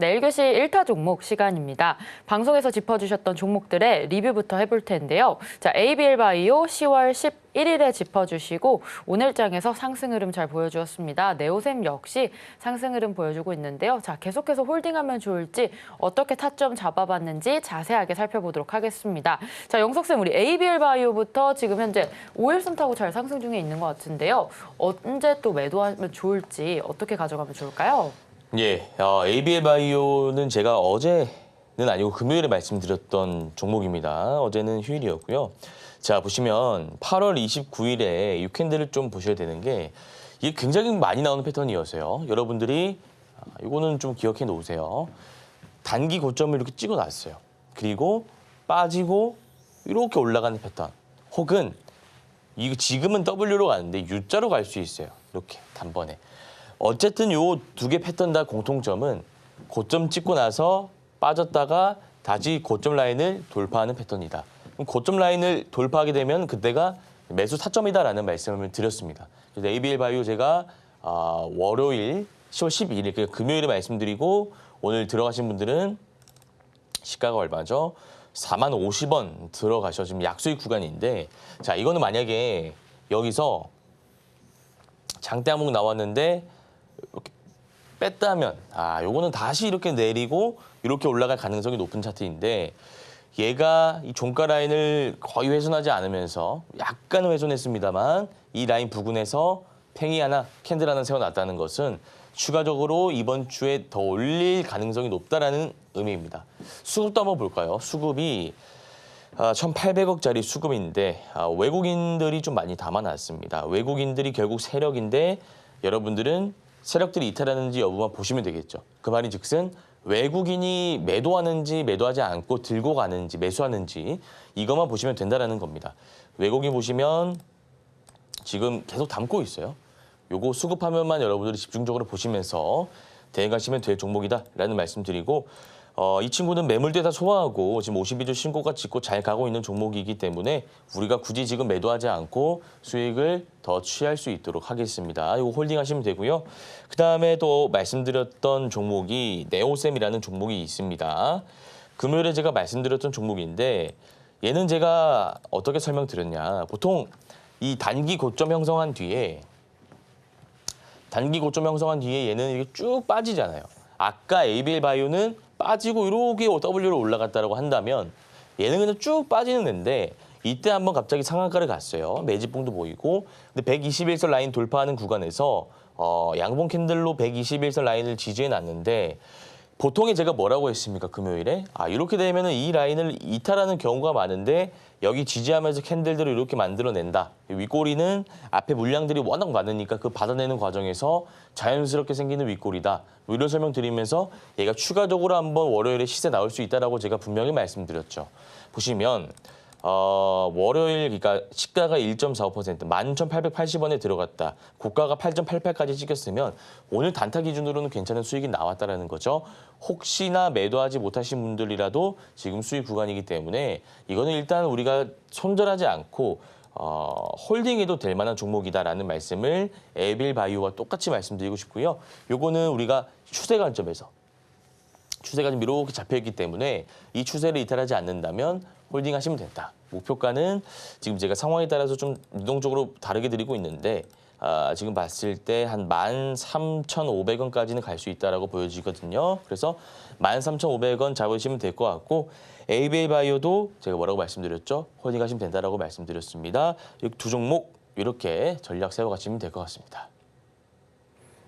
네, 1교시 1타 종목 시간입니다. 방송에서 짚어주셨던 종목들의 리뷰부터 해볼 텐데요. 자, ABL 바이오 10월 11일에 짚어주시고 오늘장에서 상승 흐름 잘 보여주었습니다. 네오셈 역시 상승 흐름 보여주고 있는데요. 자, 계속해서 홀딩하면 좋을지 어떻게 타점 잡아봤는지 자세하게 살펴보도록 하겠습니다. 자, 영석쌤 우리 ABL 바이오부터 지금 현재 5일선 타고 잘 상승 중에 있는 것 같은데요. 언제 또 매도하면 좋을지 어떻게 가져가면 좋을까요? 예, 어, ABL 바이오는 제가 어제는 아니고 금요일에 말씀드렸던 종목입니다. 어제는 휴일이었고요. 자, 보시면 8월 29일에 6캔들을 좀 보셔야 되는 게 이게 굉장히 많이 나오는 패턴이어서요. 여러분들이 아, 이거는 좀 기억해 놓으세요. 단기 고점을 이렇게 찍어 놨어요. 그리고 빠지고 이렇게 올라가는 패턴. 혹은 이거 지금은 W로 가는데 U자로 갈 수 있어요. 이렇게 단번에. 어쨌든 요 두 개 패턴 다 공통점은 고점 찍고 나서 빠졌다가 다시 고점 라인을 돌파하는 패턴이다. 고점 라인을 돌파하게 되면 그때가 매수 타점이다라는 말씀을 드렸습니다. 그래서 ABL 바이오 제가 아, 월요일 10월 12일 그 금요일에 말씀드리고 오늘 들어가신 분들은 시가가 얼마죠? 4만 50원 들어가셔 지금 약수익 구간인데 자 이거는 만약에 여기서 장대 항목 나왔는데 이렇게 뺐다면 아 요거는 다시 이렇게 내리고 이렇게 올라갈 가능성이 높은 차트인데 얘가 이 종가 라인을 거의 훼손하지 않으면서 약간 훼손했습니다만 이 라인 부근에서 팽이 하나 캔들 하나 세워놨다는 것은 추가적으로 이번 주에 더 올릴 가능성이 높다라는 의미입니다. 수급도 한번 볼까요? 수급이 아, 1,800억짜리 수급인데 아, 외국인들이 좀 많이 담아놨습니다. 외국인들이 결국 세력인데 여러분들은 세력들이 이탈하는지 여부만 보시면 되겠죠. 그 말인 즉슨 외국인이 매도하는지 매도하지 않고 들고 가는지 매수하는지 이것만 보시면 된다라는 겁니다. 외국인 보시면 지금 계속 담고 있어요. 요거 수급 화면만 여러분들이 집중적으로 보시면서 대응하시면 될 종목이다라는 말씀드리고 어, 이 친구는 매물대 다 소화하고 지금 52주 신고가 찍고 잘 가고 있는 종목이기 때문에 우리가 굳이 지금 매도하지 않고 수익을 더 취할 수 있도록 하겠습니다. 이거 홀딩하시면 되고요. 그 다음에 또 말씀드렸던 종목이 네오셈이라는 종목이 있습니다. 금요일에 제가 말씀드렸던 종목인데 얘는 제가 어떻게 설명드렸냐. 보통 이 단기 고점 형성한 뒤에 단기 고점 형성한 뒤에 얘는 이렇게 쭉 빠지잖아요. 아까 ABL 바이오는 빠지고 이렇게 W로 올라갔다라고 한다면 얘는 쭉 빠지는 애인데 이때 한번 갑자기 상한가를 갔어요. 매집봉도 보이고 근데 121선 라인 돌파하는 구간에서 어, 양봉 캔들로 121선 라인을 지지해 놨는데 보통에 제가 뭐라고 했습니까 금요일에? 아 이렇게 되면은 이 라인을 이탈하는 경우가 많은데 여기 지지하면서 캔들들을 이렇게 만들어낸다. 윗꼬리는 앞에 물량들이 워낙 많으니까 그 받아내는 과정에서 자연스럽게 생기는 윗꼬리다. 뭐 이런 설명 드리면서 얘가 추가적으로 한번 월요일에 시세 나올 수 있다라고 제가 분명히 말씀드렸죠. 보시면 어, 월요일 그러니까 시가가 1.45% 11,880원에 들어갔다. 고가가 8.88까지 찍혔으면 오늘 단타 기준으로는 괜찮은 수익이 나왔다라는 거죠. 혹시나 매도하지 못하신 분들이라도 지금 수익 구간이기 때문에 이거는 일단 우리가 손절하지 않고 어, 홀딩해도 될 만한 종목이다라는 말씀을 에빌 바이오와 똑같이 말씀드리고 싶고요. 요거는 우리가 추세 관점에서 추세가 좀 이렇게 잡혀있기 때문에 이 추세를 이탈하지 않는다면 홀딩 하시면 된다. 목표가는 지금 제가 상황에 따라서 좀 유동적으로 다르게 드리고 있는데 아, 지금 봤을 때 한 13,500원까지는 갈 수 있다라고 보여지거든요. 그래서 13,500원 잡으시면 될 것 같고 ABA 바이오도 제가 뭐라고 말씀드렸죠? 홀딩 하시면 된다라고 말씀드렸습니다. 이 두 종목 이렇게 전략 세워가시면 될 것 같습니다.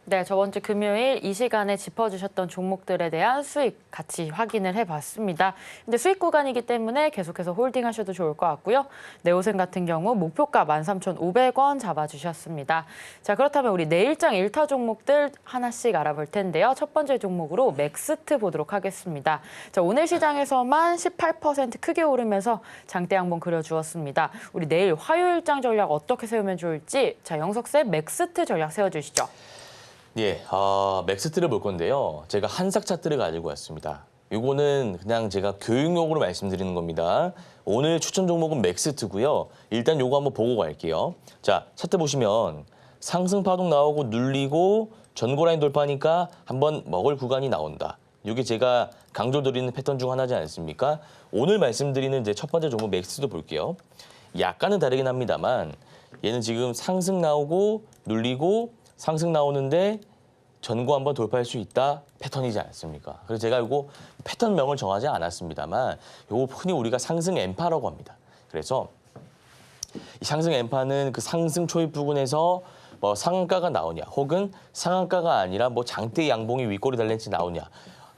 네, 저번 주 금요일 이 시간에 짚어주셨던 종목들에 대한 수익 같이 확인을 해봤습니다. 근데 수익 구간이기 때문에 계속해서 홀딩하셔도 좋을 것 같고요. 네오셈 같은 경우 목표가 13,500원 잡아주셨습니다. 자, 그렇다면 우리 내일장 일타 종목들 하나씩 알아볼 텐데요. 첫 번째 종목으로 맥스트 보도록 하겠습니다. 자, 오늘 시장에서만 18% 크게 오르면서 장대 양봉 그려주었습니다. 우리 내일 화요일장 전략 어떻게 세우면 좋을지 자, 영석 쌤 맥스트 전략 세워주시죠. 예, 어, 맥스트를 볼 건데요. 제가 한삭 차트를 가지고 왔습니다. 이거는 그냥 제가 교육용으로 말씀드리는 겁니다. 오늘 추천 종목은 맥스트고요. 일단 요거 한번 보고 갈게요. 자, 차트 보시면 상승 파동 나오고 눌리고 전고 라인 돌파하니까 한번 먹을 구간이 나온다. 이게 제가 강조드리는 패턴 중 하나지 않습니까? 오늘 말씀드리는 이제 첫 번째 종목 맥스도 볼게요. 약간은 다르긴 합니다만 얘는 지금 상승 나오고 눌리고 상승 나오는데 전고 한번 돌파할 수 있다 패턴이지 않습니까? 그래서 제가 이거 패턴명을 정하지 않았습니다만 이거 흔히 우리가 상승 엠파라고 합니다. 그래서 이 상승 엠파는 그 상승 초입 부근에서 뭐 상한가가 나오냐 혹은 상한가가 아니라 뭐 장대 양봉이 윗골이 달린지 나오냐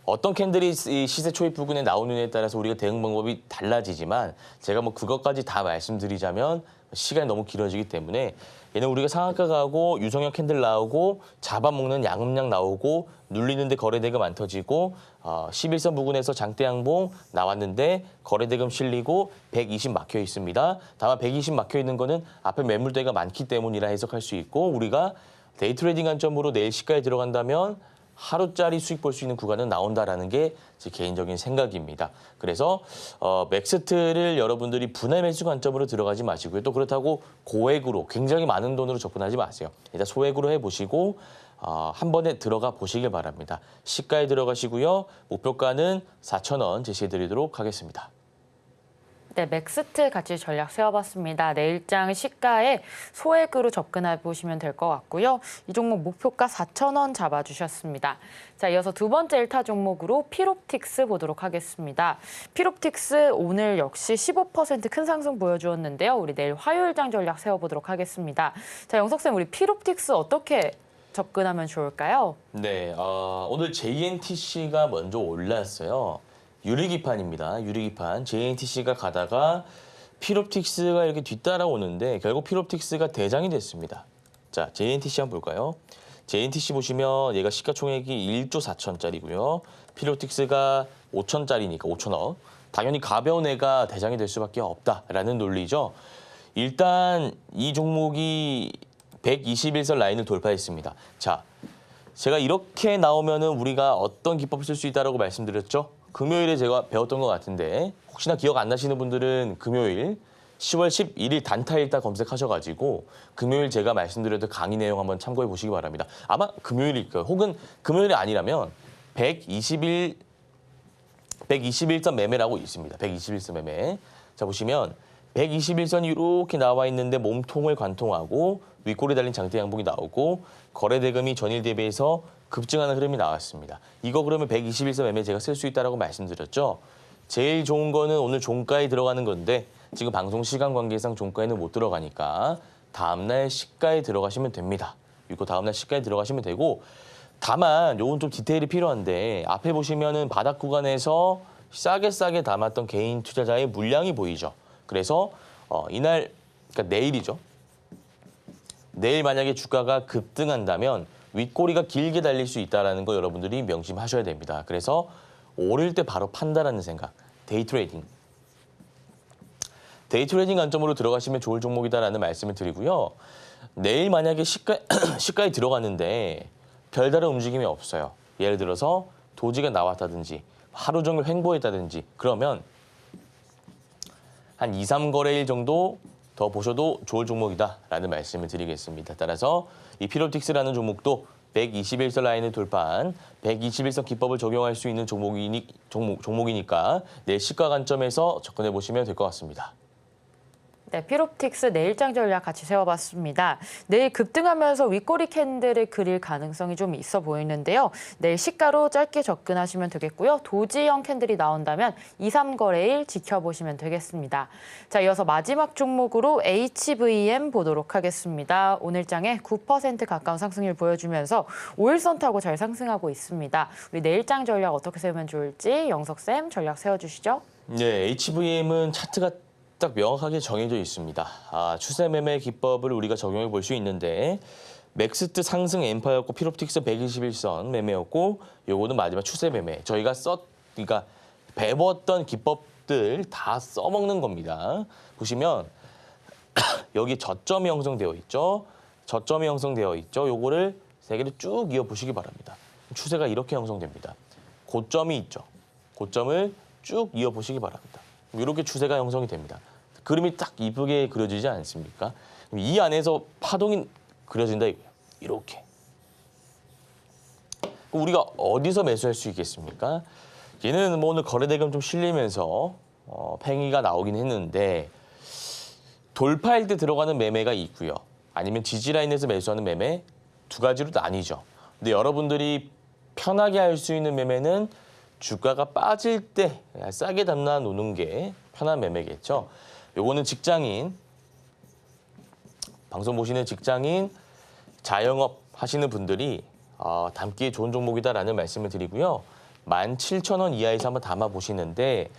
어떤 캔들이 이 시세 초입 부근에 나오느냐에 따라서 우리가 대응 방법이 달라지지만 제가 뭐 그것까지 다 말씀드리자면 시간이 너무 길어지기 때문에 얘는 우리가 상한가 가고 유성형 캔들 나오고 잡아먹는 양음량 나오고 눌리는데 거래대금 안 터지고 어, 11선 부근에서 장대 양봉 나왔는데 거래대금 실리고 120 막혀 있습니다. 다만 120 막혀 있는 거는 앞에 매물대가 많기 때문이라 해석할 수 있고 우리가 데이 트레이딩 관점으로 내일 시가에 들어간다면 하루짜리 수익 볼 수 있는 구간은 나온다라는 게 제 개인적인 생각입니다. 그래서 어, 맥스트를 여러분들이 분할 매수 관점으로 들어가지 마시고요. 또 그렇다고 고액으로 굉장히 많은 돈으로 접근하지 마세요. 일단 소액으로 해보시고 어, 한 번에 들어가 보시길 바랍니다. 시가에 들어가시고요. 목표가는 4,000원 제시해드리도록 하겠습니다. 네, 맥스트 같이 전략 세워봤습니다. 내일장 시가에 소액으로 접근해 보시면 될 것 같고요. 이 종목 목표가 4,000원 잡아주셨습니다. 자, 이어서 두 번째 1타 종목으로 피롭틱스 보도록 하겠습니다. 피롭틱스 오늘 역시 15%큰 상승 보여주었는데요. 우리 내일 화요일장 전략 세워보도록 하겠습니다. 자, 영석쌤, 우리 피롭틱스 어떻게 접근하면 좋을까요? 네, 어, 오늘 JNTC가 먼저 올랐어요. 유리기판입니다. 유리기판. JNTC가 가다가 피롭틱스가 이렇게 뒤따라오는데 결국 피롭틱스가 대장이 됐습니다. 자, JNTC 한번 볼까요? JNTC 보시면 얘가 시가총액이 1조 4천짜리고요. 피롭틱스가 5천짜리니까 5천억. 당연히 가벼운 애가 대장이 될 수밖에 없다라는 논리죠. 일단 이 종목이 121선 라인을 돌파했습니다. 자, 제가 이렇게 나오면은 우리가 어떤 기법을 쓸 수 있다라고 말씀드렸죠? 금요일에 제가 배웠던 것 같은데 혹시나 기억 안 나시는 분들은 금요일 10월 11일 단타일다 검색하셔가지고 금요일 제가 말씀드렸던 강의 내용 한번 참고해 보시기 바랍니다. 아마 금요일일 거예요. 혹은 금요일이 아니라면 121 121선 매매라고 있습니다. 121선 매매. 자 보시면 121선이 이렇게 나와 있는데 몸통을 관통하고 윗골에 달린 장대 양봉이 나오고 거래 대금이 전일 대비해서 급증하는 흐름이 나왔습니다. 이거 그러면 121선 매매 제가 쓸 수 있다라고 말씀드렸죠. 제일 좋은 거는 오늘 종가에 들어가는 건데 지금 방송 시간 관계상 종가에는 못 들어가니까 다음날 시가에 들어가시면 됩니다. 이거 다음날 시가에 들어가시면 되고 다만 요건 좀 디테일이 필요한데 앞에 보시면은 바닥 구간에서 싸게 싸게 담았던 개인 투자자의 물량이 보이죠. 그래서 어, 이날 그러니까 내일이죠. 내일 만약에 주가가 급등한다면 윗꼬리가 길게 달릴 수 있다라는 거 여러분들이 명심하셔야 됩니다. 그래서 오를 때 바로 판다라는 생각. 데이 트레이딩. 데이 트레이딩 관점으로 들어가시면 좋을 종목이다라는 말씀을 드리고요. 내일 만약에 시가, 시가에 들어갔는데 별다른 움직임이 없어요. 예를 들어서 도지가 나왔다든지 하루 종일 횡보했다든지 그러면 한 2, 3거래일 정도 더 보셔도 좋을 종목이다라는 말씀을 드리겠습니다. 따라서 이 피로틱스라는 종목도 121선 라인을 돌파한 121선 기법을 적용할 수 있는 종목이니, 종목, 종목이니까 내일 시가 관점에서 접근해 보시면 될 것 같습니다. 네, 피롭틱스 내일장 전략 같이 세워봤습니다. 내일 급등하면서 윗꼬리 캔들을 그릴 가능성이 좀 있어 보이는데요. 내일 시가로 짧게 접근하시면 되겠고요. 도지형 캔들이 나온다면 2, 3거래일 지켜보시면 되겠습니다. 자, 이어서 마지막 종목으로 HVM 보도록 하겠습니다. 오늘장에 9% 가까운 상승률 보여주면서 5일선 타고 잘 상승하고 있습니다. 우리 내일장 전략 어떻게 세우면 좋을지 영석쌤 전략 세워주시죠. 네, HVM은 차트가 딱 명확하게 정해져 있습니다. 아, 추세 매매 기법을 우리가 적용해 볼 수 있는데 맥스트 상승 엠파였고 피롭틱스 121선 매매였고 요거는 마지막 추세 매매. 저희가 썼 그러니까 배웠던 기법들 다 써먹는 겁니다. 보시면 여기 저점이 형성되어 있죠. 저점이 형성되어 있죠. 요거를 세 개를 쭉 이어 보시기 바랍니다. 추세가 이렇게 형성됩니다. 고점이 있죠. 고점을 쭉 이어 보시기 바랍니다. 이렇게 추세가 형성이 됩니다. 그림이 딱 이쁘게 그려지지 않습니까? 이 안에서 파동이 그려진다 이거예요. 이렇게. 우리가 어디서 매수할 수 있겠습니까? 얘는 뭐 오늘 거래대금 좀 실리면서 어, 팽이가 나오긴 했는데 돌파일 때 들어가는 매매가 있고요. 아니면 지지라인에서 매수하는 매매 두 가지로 나뉘죠. 근데 여러분들이 편하게 할 수 있는 매매는 주가가 빠질 때 싸게 담나 놓는 게 편한 매매겠죠. 요거는 직장인 방송 보시는 직장인 자영업 하시는 분들이 어, 담기에 좋은 종목이다라는 말씀을 드리고요. 17,000원 이하에서 한번 담아 보시는데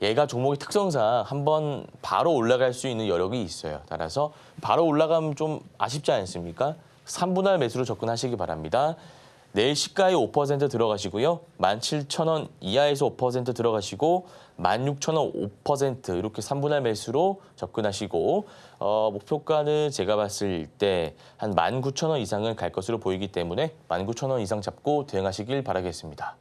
얘가 종목의 특성상 한번 바로 올라갈 수 있는 여력이 있어요. 따라서 바로 올라가면 좀 아쉽지 않습니까? 3분할 매수로 접근하시기 바랍니다. 내일 시가에 5% 들어가시고요. 17,000원 이하에서 5% 들어가시고 16,000원 5% 이렇게 3분할 매수로 접근하시고 어, 목표가는 제가 봤을 때 한 19,000원 이상은 갈 것으로 보이기 때문에 19,000원 이상 잡고 대응하시길 바라겠습니다.